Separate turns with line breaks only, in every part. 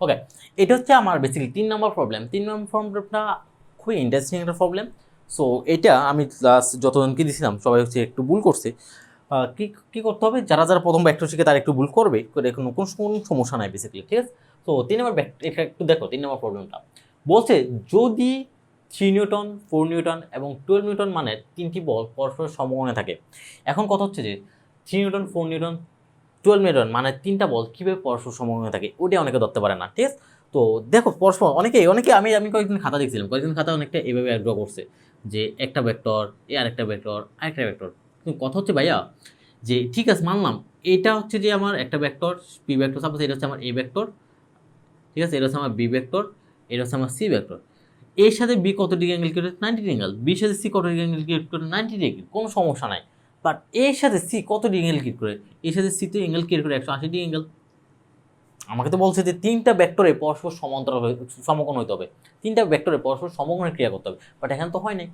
ওকে এটা হচ্ছে আমার বেসিক্যালি তিন নম্বর প্রবলেম তিন নম্বর প্রবলেমটা খুবই ইন্টারেস্টিং একটা প্রবলেম সো এটা আমি ক্লাস যতজনকে দিয়েছিলাম সবাই হচ্ছে একটু ভুল করছে। কি কি করতে হবে? যারা যারা প্রথম ব্যাকটা শিখে তারা একটু ভুল করবে। করে কোনো কোনো সমস্যা নাই বেসিক্যালি ঠিক আছে? তো তিন নম্বর এটা একটু দেখো, তিন নম্বর প্রবলেমটা বলছে, যদি থ্রি নিউটন ফোর নিউটন এবং টুয়েলভ নিউটন মানের তিনটি বল পরস্পর সমকোণে থাকে, এখন কথা হচ্ছে যে three newton four newton twelve newton মানে তিনটা বল কীভাবে পরস্পর সমকোণে থাকে ওটা অনেকে ধরতে পারে না, ঠিক আছে? তো দেখো, পরস্পর অনেকে অনেকে আমি আমি কয়েকদিন খাতা দেখছিলাম, কয়েকদিন খাতা অনেকটা এভাবে ড্র করছে, যে একটা ভেক্টর এ আরেকটা ভেক্টর আরেকটা ভেক্টর কিন্তু কথা হচ্ছে ভাইয়া, যে ঠিক আছে, মানলাম, এটা হচ্ছে যে আমার একটা ভেক্টর পি ভেক্টর সাপোজ এটা হচ্ছে আমার এ ভেক্টর ঠিক আছে? এটা হচ্ছে আমার বি ভেক্টর এটা হচ্ছে আমার সি ভেক্টর এর সাথে বি কত degree angle create ninety degree angle বির সাথে সি কত ডিগ্রি অ্যাঙ্গেল করে নাইনটি ডিগ্রি কোনো সমস্যা নাই। বাট এর সাথে সি কত ডিগ্রি অ্যাঙ্গেল ক্রিয়েট করে? এর সাথে সি তো অ্যাঙ্গেল ক্রিয়েট করে একশো আশি ডিগ্রি অ্যাঙ্গেল আমাকে তো বলছে যে তিনটা ভেক্টরে পরস্পর সমান্তরাল সমকোণ হইতে হবে। তিনটা ভেক্টরে পরস্পর সমকোণে ক্রিয়া করতে হবে। বাট এখানে তো হয় নাই।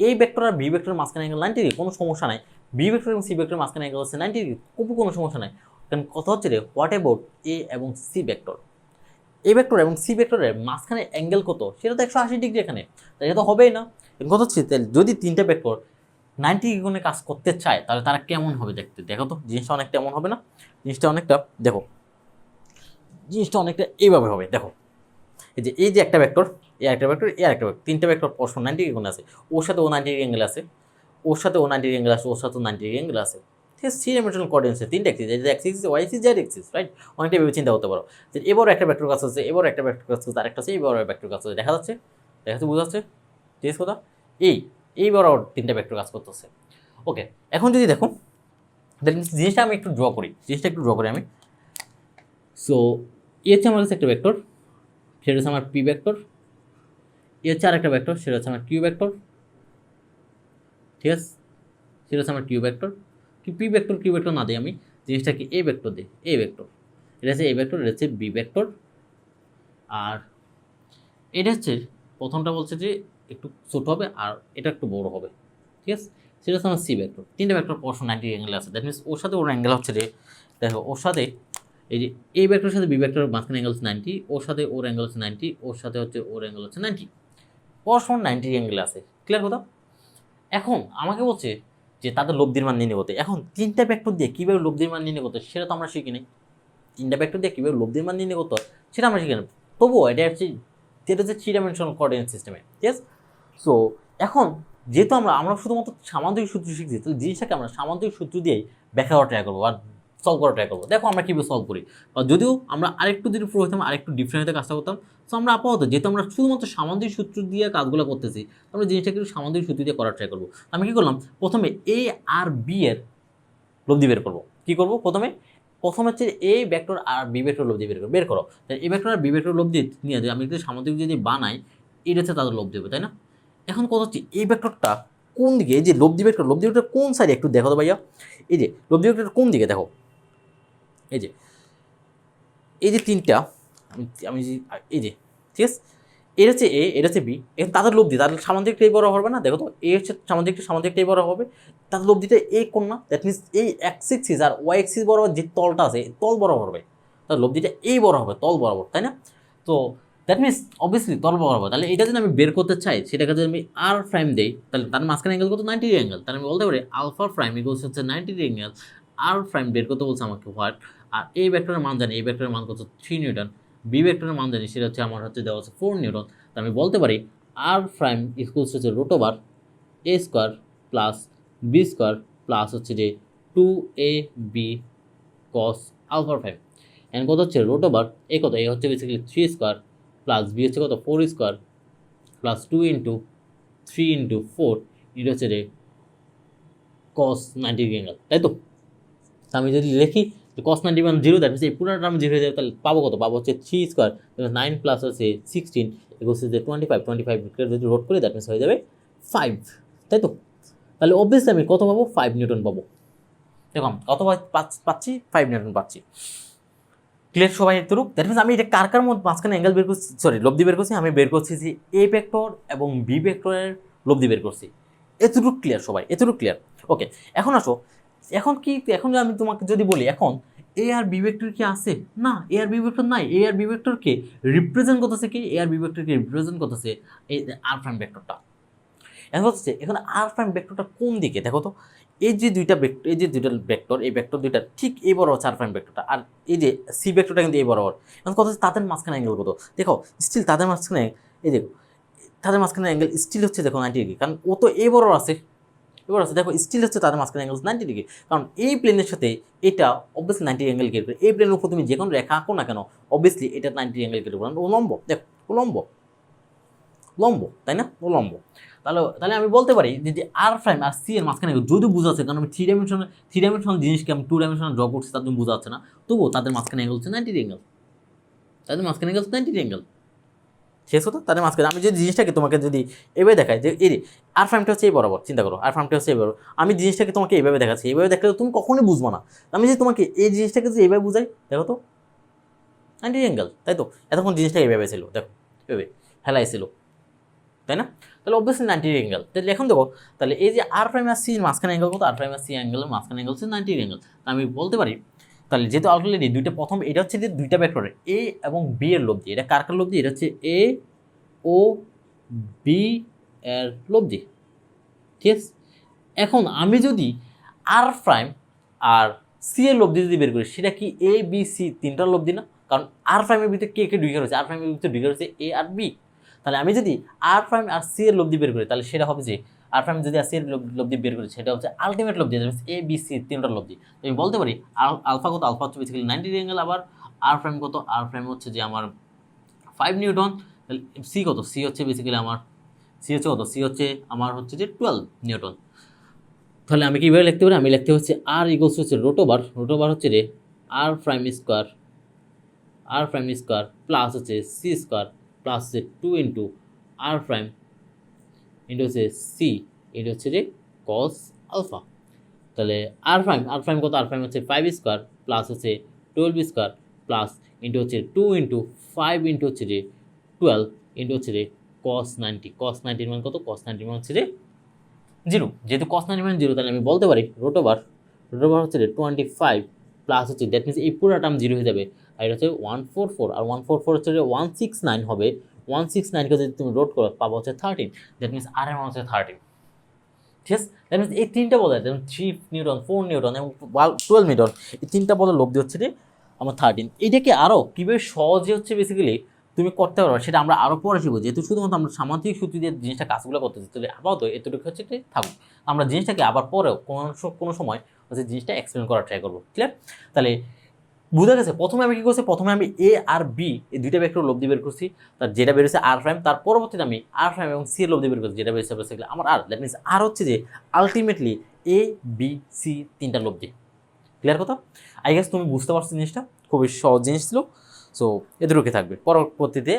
এই ভেক্টর আর বি ভেক্টরের মাঝখানে অ্যাঙ্গেল নাইনটি ডিগ্রি কোনো সমস্যা নাই। বি ভেক্টর এবং সি ভেক্টরের মাঝখানে অ্যাঙ্গেল হচ্ছে নাইনটি ডিগ্রি খুব কোনো সমস্যা নাই। কারণ কথা হচ্ছে রে হোয়াট অ্যাবাউট এ এবং সি ভেক্টর এ ভেক্টর এবং সি ভেক্টরের মাঝখানে অ্যাঙ্গেল কত? সেটা তো একশো আশি ডিগ্রি এখানে। তাই এটা তো হবেই না। কথা হচ্ছে যদি তিনটা ভেক্টর নাইনটি কোণে কাজ করতে চায়, তাহলে তারা কেমন হবে দেখতে? দেখো তো, জিনিসটা অনেকটা এমন হবে না? জিনিসটা অনেকটা, দেখো, জিনিসটা অনেকটা এইভাবে হবে, দেখো। এই যে এই যে একটা ভেক্টর এই একটা ভেক্টর এই একটা ভেক্টর তিনটা ভেক্টর পরস্পর নাইনটি কোণে আছে, ওর সাথে ও নাইনটি অ্যাঙ্গেল আছে, ওর সাথে ও নাইনটি অ্যাঙ্গেল আছে, ওর সাথে নাইনটি অ্যাঙ্গেল আছে। ঠিক আছে থ্রি ডাইমেনশনাল কোঅর্ডিনেটস তিনটা এক্সিস এই যে axis Y axis Z axis right অনেকটা ভেবে চিন্তা করতে পারো। যে, এবার একটা ভেক্টর কাজ আছে এবার একটা ভেক্টর কাজ আছে আরেকটা আছে, এবার ভেক্টর কাজ আছে দেখা যাচ্ছে দেখা যাচ্ছে, বোঝা যাচ্ছে? ঠিক আছে কথা এই এইবার ওর তিনটা ভেক্টর কাজ করতেছে। ওকে এখন যদি দেখো তাহলে জিনিসটা আমি একটু ড্র করি। জিনিসটা একটু ড্র করি আমি। সো এ হচ্ছে আমার কাছে একটা ভেক্টর সেটা হচ্ছে আমার পি ভেক্টর এ হচ্ছে আরেকটা ভেক্টর সেটা হচ্ছে আমার কিউ ভেক্টর ঠিক আছে? সেটা হচ্ছে আমার কিউ ভেক্টর কি পি ভেক্টর কিউ ভেক্টর না দিই আমি, জিনিসটাকে এ ভেক্টর দিই। এ ভেক্টর এটা হচ্ছে এ ভেক্টর এটা হচ্ছে বি ভেক্টর আর এটা হচ্ছে, প্রথমটা বলছে যে একটু ছোট হবে আর এটা একটু বড় হবে, ঠিক আছে? সেটা হচ্ছে আমার সি ভেক্টর তিনটে ভেক্টর পরশো নাইনটি অ্যাঙ্গেল আছে। দ্যাট মিনস ওর সাথে ওর অ্যাঙ্গেল হচ্ছে যে, দেখো, ওর সাথে এই যে এই ভেক্টরের সাথে বি ভেক্টরের মাঝখানে অ্যাঙ্গেল হচ্ছে নাইনটি ওর সাথে ওর অ্যাঙ্গেল হচ্ছে নাইনটি ওর সাথে হচ্ছে ওর অ্যাঙ্গেল হচ্ছে নাইনটি পরস্পর নাইনটি অ্যাঙ্গেল আছে। ক্লিয়ার কথা? এখন আমাকে বলছে যে তাদের লব্ধির মান নির্ণয় করতে। এখন তিনটা ভেক্টর দিয়ে কীভাবে লব্ধির মান নির্ণয় করতে সেটা তো আমরা শিখি নাই। তিনটা ভেক্টর দিয়ে কীভাবে লব্ধির মান নির্ণয় করতে সেটা আমরা শিখি না তবুও এটা হচ্ছে এটা হচ্ছে থ্রি ডাইমেনশনাল কোঅর্ডিনেট সিস্টেমে ঠিক আছে? সো এখন যেহেতু আমরা আমরা শুধুমাত্র সামান্তরিক সূত্র শিখছি, তাহলে জিনিসটাকে আমরা সামান্তরিক সূত্র দিয়েই ব্যাখ্যা করা ট্রাই করব, আর সলভ করা ট্রাই করব। দেখো আমরা কীভাবে সলভ করি। আর যদিও আমরা আরেকটু যদি প্রো হতাম আরেকটু ডিফারেন্ট হতে কাজটা করতাম সো আমরা আপাতত যেহেতু আমরা শুধুমাত্র সামান্তরিক সূত্র দিয়ে কাজগুলো করতেছি আমরা জিনিসটাকে একটু সামান্তরিক সূত্র দিয়ে করার ট্রাই করব। আমি কী করলাম, প্রথমে এ আর বি এর লব্ধি বের করব। কী করব? প্রথমে, প্রথম হচ্ছে এ ভেক্টর আর বি ভেক্টর লব্ধি বের করো বের করো। তাই এ ভেক্টর আর বি ভেক্টর লব্ধি নিয়ে আমি যদি সামান্তরিক যদি বানাই, এটা হচ্ছে তাদের লব্ধি হবে, তাই না? এখন কথা হচ্ছে, এই ভেক্টরটা কোন দিকে? এই যে লব্ধি ভেক্টর লব্ধি ভেক্টর কোন সাইডে একটু দেখো তো ভাইয়া। এই যে লব্ধি ভেক্টর কোন দিকে দেখো? এই যে এই যে তিনটা, আমি আমি এই যে, ঠিক আছে? এটা হচ্ছে এ এটা হচ্ছে বি এখন তাদের লব্ধি তাদের সামান্তরিকটা এই বড় হবে না? দেখো তো এ হচ্ছে সামান্তরিকটা সামান্তরিকটা এই বড় হবে। তাদের লব্ধিটা কোন না? দ্যাট মিনস এই এক্স এক্সিস আর ওয়াই এক্সিস বরাবর যে তলটা আছে, তল বরাবর হবে। তার লব্ধিটা এই বড় হবে তল বরাবর, তাই না? তো দ্যাট মিনস অবভিয়াসলি তল বরাবর তাহলে এটা যদি আমি বের করতে চাই, সেটাকে যদি আমি আর প্রাইম দেই, তাহলে তার মাঝখানে অ্যাঙ্গেল কত? নাইনটি অ্যাঙ্গেল তাহলে আমি বলতে পারি আলফা প্রাইম ইকুয়ালস হচ্ছে নাইনটি অ্যাঙ্গেল আর প্রাইম বের করতে বলছে আমাকে হোয়াট আর এই ভেক্টরের মান জানি এই ভেক্টরের মান কত? থ্রি নিউটন বি ভেক্টরের মান জানি, সেটা হচ্ছে আমার হচ্ছে দেওয়া হচ্ছে ফোর নিউটন তো আমি বলতে পারি আর প্রাইম ইকুয়ালস হচ্ছে root over A square plus B square plus হচ্ছে যে two A B cos alpha prime and কত হচ্ছে? রোট ওভার এ কত? এ হচ্ছে basically three square plus B হচ্ছে কত? Four square plus two into three into four এটা হচ্ছে রে কস নাইনটি অ্যাঙ্গেল তাই তো? আমি যদি লিখি cos ninety one zero that means এই পুরো টার্ম জিরো হয়ে যাবে, তাহলে পাবো কত? পাবো হচ্ছে থ্রি স্কোয়ার নাইন প্লাস হচ্ছে সিক্সটিন এগুলো যে টোয়েন্টি ফাইভ টোয়েন্টি ফাইভ যদি রোড করি দ্যাট মিনস হয়ে যাবে ফাইভ তাই তো? তাহলে অবভিয়াসলি আমি কত পাবো? ফাইভ নিউটন পাবো। দেখো কত পাচ্ছি? ফাইভ নিউটন পাচ্ছি। ক্লিয়ার সবাই এতটুক দ্যাট মিনস আমি এটা কার কার মধ্যে মাঝখানে অ্যাঙ্গেল বের করছি? সরি লব্ধি বের করছি, আমি বের করছি যে এ ভেক্টর এবং বি ভেক্টরের লব্ধি বের করছি। এতটুকু ক্লিয়ার সবাই, এতটুকু ক্লিয়ার ওকে এখন আসো। এখন কি, এখন আমি তোমাকে যদি বলি, এখন এ আর বি ভেক্টর কি আছে? না এ আর বি ভেক্টর নাই। এ আর বি ভেক্টরকে রিপ্রেজেন্ট করতেছে কি? এ আর বি ভেক্টরকে রিপ্রেজেন্ট করতেছে এই আর প্রাইম ভেক্টরটা এখন হচ্ছে, এখানে আর প্রাইম ভেক্টরটা কোন দিকে? দেখো তো, এই যে দুইটা ভেক্টর এই যে দুইটা ভেক্টর এই ভেক্টর দুইটা ঠিক এই বরাবর চার প্রাইম ভেক্টরটা আর এই যে সি ভেক্টরটা কিন্তু এই বরাবর। এখন কথা হচ্ছে তাদের মাঝখানে অ্যাঙ্গেল কত? দেখো স্টিল তাদের মাঝখানে, এই দেখো তাদের মাঝখানে অ্যাঙ্গেল স্টিল হচ্ছে দেখো নাইনটি ডিগ্রি কারণ ও তো এই বরাবর আছে এবার আছে, দেখো স্টিল হচ্ছে তাদের মাঝখানে অ্যাঙ্গেল নাইনটি ডিগ্রি কারণ এই প্লেনের সাথে এটা অবভিয়াসলি নাইনটি অ্যাঙ্গেল কেটে এই প্লেনের উপর তুমি যে কোনো রেখা আঁকো না কেন অবভিয়াসলি এটা নাইনটি অ্যাঙ্গেল কেটে কারণ ও লম্ব, দেখো, ও লম্ব। লম্ব, তাই না? লম্ব। তাহলে তাহলে আমি বলতে পারি যে আর প্রাইম আর সি এর মাঝখানে যদি বোঝা যাচ্ছে কারণ আমি থ্রি ডাইমেনশন থ্রি ডাইমেনশনাল জিনিসকে আমি টু ডাইমেনশনাল ড্র করছি, তার জন্য বোঝা যাচ্ছে না। তবুও তাদের মাঝখানে অ্যাঙ্গেল হচ্ছে নাইনটি অ্যাঙ্গেল তাদের মাঝখানে অ্যাঙ্গেল নাইনটি অ্যাঙ্গেল শেষ হতো তাদের মাঝখানে, আমি যদি জিনিসটাকে তোমাকে যদি এভাবে দেখাই, যে এই আর ফার্মটা হচ্ছে এই বরাবর, চিন্তা করো আর ফার্মটা হচ্ছে এই বরাবর। আমি জিনিসটাকে তোমাকে এইভাবে দেখাচ্ছি এইভাবে দেখলে তুমি কখনোই বুঝব না। আমি যদি তোমাকে এই জিনিসটাকে যদি এইভাবে বুঝাই, দেখো তো নাইনটি অ্যাঙ্গেল তাই তো? এতক্ষণ জিনিসটা এইভাবে ছিল, দেখো, এভাবে হেলাই ছিল। তাই না? তাহলে অবভিয়াসলি নাইনটি অ্যাঙ্গেল তাহলে এখন দেখো, তাহলে এই যে আর প্রাইম আর সি মাঝখানে অ্যাঙ্গেল কত? আর প্রাইম আর সি অ্যাঙ্গেলের মাঝখানে অ্যাঙ্গেল হচ্ছে নাইনটি অ্যাঙ্গেল আমি বলতে পারি, তাহলে যেহেতু অলরেডি দুইটা প্রথম, এটা হচ্ছে যে দুইটা ভেক্টরের এ এবং বি এর লব্ধি। এটা কার কার লব্ধি? এটা হচ্ছে এ ও বি এর লব্ধি। ঠিক আছে? এখন আমি যদি আর প্রাইম আর সি এর লব্ধি যদি বের করি, সেটা কি এ বি সি তিনটার লব্ধি না? কারণ আর প্রাইমের ভিতরে কে কে ঢুকে রয়েছে? আর প্রাইমের ভিতরে ঢুকে রয়েছে এ আর বি তাহলে আমি যদি আর প্রাইম আর সি এর লব্ধি বের করি, তাহলে সেটা হবে যে আর প্রাইম যদি আর সি এর লব- লব্ধি বের করি, সেটা হচ্ছে আলটিমেট লব্ধি এ বি সি তিনটার লব্ধি। আমি বলতে পারি আল- আলফা কত? আলফা হচ্ছে বেসিক্যালি নাইনটি অ্যাঙ্গেল আবার আর প্রাইম কত? আর প্রাইম হচ্ছে যে আমার ফাইভ নিউটন তাহলে সি কত? সি হচ্ছে বেসিক্যালি আমার সি হচ্ছে কত? সি হচ্ছে আমার হচ্ছে যে টুয়েলভ নিউটন তাহলে আমি কীভাবে লিখতে পারি? আমি লিখতে হচ্ছে আর ইগোলস হচ্ছে রোটোবার রোটোবার হচ্ছে রে R prime square R prime square plus হচ্ছে সি স্কোয়ার প্লাস হচ্ছে two into R prime into হচ্ছে সি এটা হচ্ছে যে কস আলফা তাহলে আর প্রাইম আর প্রাইম কত? আর প্রাইম হচ্ছে ফাইভ স্কোয়ার প্লাস হচ্ছে টুয়েলভ স্কোয়ার প্লাস ইন্টু হচ্ছে টু ইন্টু ফাইভ ইন্টু হচ্ছে যে টুয়েলভ ইন্টু হচ্ছে যে কস নাইনটি কস নাইনটির মান কত? কস নাইনটির মান হচ্ছে যে জিরো যেহেতু কস নাইনটি মান জিরো তাহলে আমি বলতে পারি রোটোবার রোটোবার হচ্ছে যে টোয়েন্টি ফাইভ প্লাস হচ্ছে দ্যাট মিনস এই পুরো টার্ম জিরো হয়ে যাবে। আর এটা হচ্ছে ওয়ান ফোর ফোর আর ওয়ান ফোর ফোর হচ্ছে ওয়ান সিক্স নাইন হবে। ওয়ান সিক্স নাইনকে যদি তুমি রোড করো, পাবো হচ্ছে থার্টিন দ্যাট মিনস আর এর মান হচ্ছে থার্টিন ঠিক আছে? দ্যাট মিনস এই তিনটা বদল, যেমন থ্রি নিউটন ফোর নিউটন এবং টুয়েলভ নিউটন এই তিনটা বদল লব্ধি হচ্ছে যে আমার থার্টিন এটাকে আরও কীভাবে সহজে হচ্ছে বেসিক্যালি তুমি করতে পারো সেটা আমরা আরও পরে শিখব। যেহেতু শুধুমাত্র আমরা সামাজিক সূত্র দিয়ে জিনিসটা কাজগুলো করতেছি, তাহলে আপাতত এতটুকু হচ্ছে থাকুক। আমরা জিনিসটাকে আবার পরেও কোনো কোনো সময় হচ্ছে জিনিসটা এক্সপ্লেন করার ট্রাই করব। ক্লিয়ার তাহলে বুঝা গেছে? প্রথমে আমি কী করছি? প্রথমে আমি এ আর বি এই দুইটা ভেক্টর লব্ধি বের করছি। তার যেটা বেরোছে আর প্রাইম তার পরবর্তীতে আমি আর প্রাইম এবং সি এর লব্ধি বের করছি, যেটা বেরোছে বেসিক্যালি আমার আর দ্যাট মিনস আর হচ্ছে যে আলটিমেটলি এ বি সি তিনটা লব্ধি ক্লিয়ার কথা? আই গেস তুমি বুঝতে পারছ জিনিসটা। খুবই সহজ জিনিস ছিল। সো এদেরকে থাকবে। পরবর্তীতে